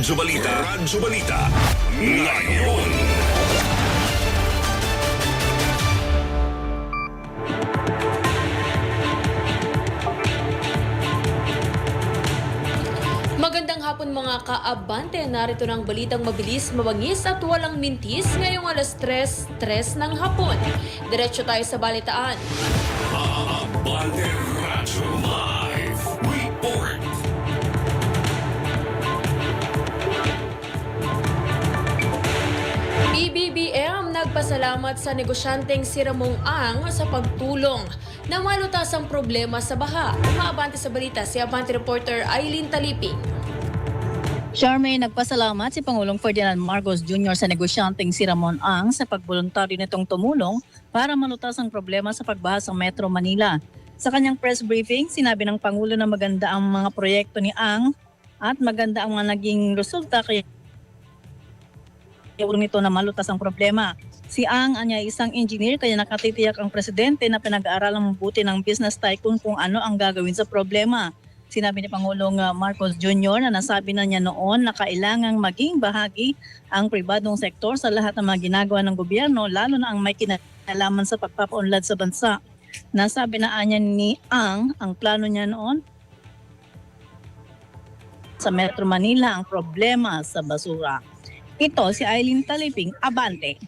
Radyo Balita, Radyo Balita, ngayon. Magandang hapon mga kaabante. Narito ng balitang mabilis, mabangis at walang mintis ngayong alas 3, 3 ng hapon. Diretso tayo sa balitaan. Abante Radyo Live PBBM nagpasalamat sa negosyanteng si Ramong Ang sa pagtulong na malutas ang problema sa baha. Maabante sa balita si Abante reporter Eileen Taliping. Charmaine, nagpasalamat si Pangulong Ferdinand Marcos Jr. sa negosyanteng si Ramon Ang sa pagboluntaryo nitong tumulong para malutas ang problema sa pagbaha sa Metro Manila. Sa kanyang press briefing, sinabi ng Pangulo na maganda ang mga proyekto ni Ang at maganda ang mga naging resulta kaya ulong nito na malutas ang problema. Si Ang anya isang engineer kaya nakatitiyak ang presidente na pinag-aaralang mabuti ng business tycoon kung ano ang gagawin sa problema. Sinabi ni Pangulong uh, Marcos Jr. na nasabi na niya noon na kailangang maging bahagi ang pribadong sektor sa lahat ng mga ginagawa ng gobyerno, lalo na ang may kinalaman sa pagpapaunlad sa bansa. Nasabi na anya ni Ang, ang plano niya noon sa Metro Manila ang problema sa basura. Ito si Eileen Taliping, Abante.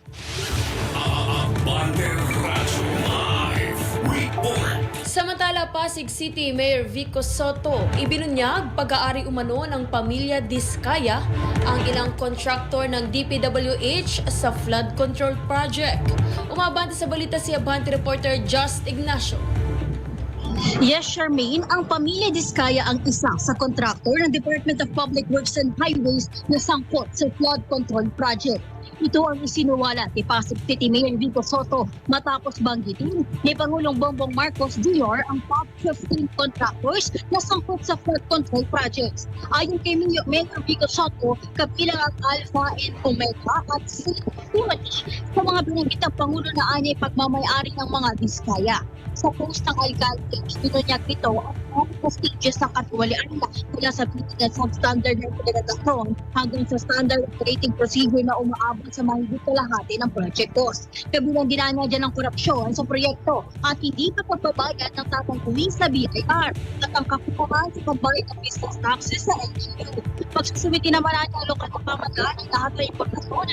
Abante Radyo Live Report. Samantala, Pasig City Mayor Vico Soto ibinunyag pag-aari umano ng pamilya Diskaya ang ilang kontraktor ng DPWH sa flood control project. Umabante sa balita si Abante reporter Just Ignacio. Yes, Charmaine, ang pamilya Diskaya ang isa sa kontraktor ng Department of Public Works and Highways na sangkot sa flood control project. Ito ang isinuwala ni Pasig City Mayor Vico Soto matapos banggitin ni Pangulong Bongbong Marcos Jr. ang top 15 contractors na sangkot sa flood control projects. Ayon kay Mayor Vico Soto, kabilang ang Alpha and Omega at Simatish sa mga binanggit ng Pangulo na anyay pagmamayari ng mga Diskaya sa post ng alkalde, binunyag nito ang stages ng katiwalian nila mula sa bitin at substandard ng pinagdasong hanggang sa standard operating procedure na umaabot sa mahigit kalahati ng project cost. Kabilang dinanya dyan ng korupsyon sa proyekto at hindi pa pagbabayad ng tatangkuhin sa BIR at ang kakukuhan sa pagbayad ng business taxes sa LGU. Pagsusumiti naman ang lokal na pamahalaan ng lahat ng importasyon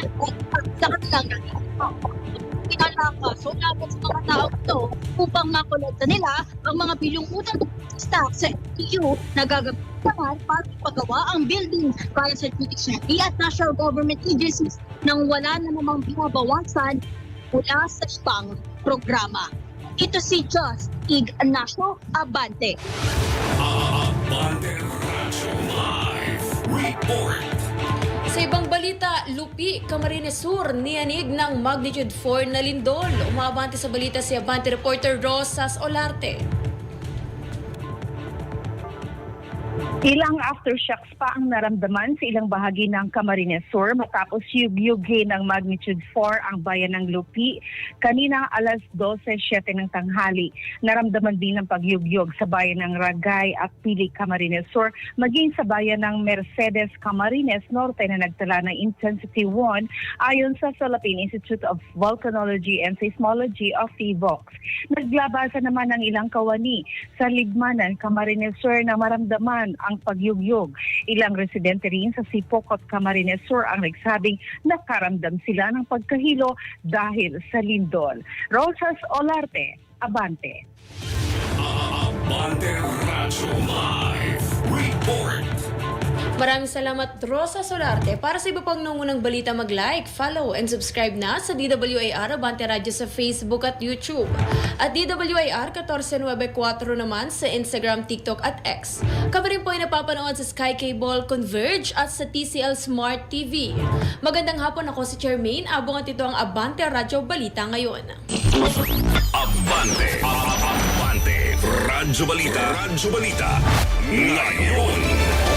at sa kanilang nakikita pinalakaso laban sa mga tao ito upang makolekta nila ang mga bilyong utang stock sa LTU na gagamitin naman para pagawa ang building para sa judiciary at national government agencies nang wala na namang binabawasan mula sa spang programa. Ito si Just Ignacio Abante. Abante Radyo Live Report. Sa ibang balita, Lupi, Camarines Sur, niyanig ng magnitude 4 na lindol. Umabante sa balita si Abante reporter Rosas Olarte. Ilang aftershocks pa ang naramdaman sa ilang bahagi ng Camarines Sur matapos yugyugin ng magnitude 4 ang bayan ng Lupi kanina alas 12.07 ng tanghali. Naramdaman din ang pagyugyog sa bayan ng Ragay at Pili Camarines Sur maging sa bayan ng Mercedes Camarines Norte na nagtala ng intensity 1 ayon sa Philippine Institute of Volcanology and Seismology of TVOX. Naglabasa naman ng ilang kawani sa Ligmanan, Camarines Sur na maramdaman ang pagyugyog. Ilang residente rin sa Sipok at Camarines Sur ang nagsabing nakaramdam sila ng pagkahilo dahil sa lindol. Rosas Olarte, Abante. Abante Radyo. Maraming salamat Rosa Solarte. Para sa iba pang nangunang balita mag-like, follow, and subscribe na sa DWAR Abante Radio sa Facebook at YouTube. At DWAR 1494 naman sa Instagram, TikTok at X. Kami rin po ay napapanood sa Sky Cable Converge at sa TCL Smart TV. Magandang hapon ako si Charmaine. Abong at ito ang Abante Radio Balita ngayon. Abante. Abante. Radyo Balita. Radyo Balita. Ngayon.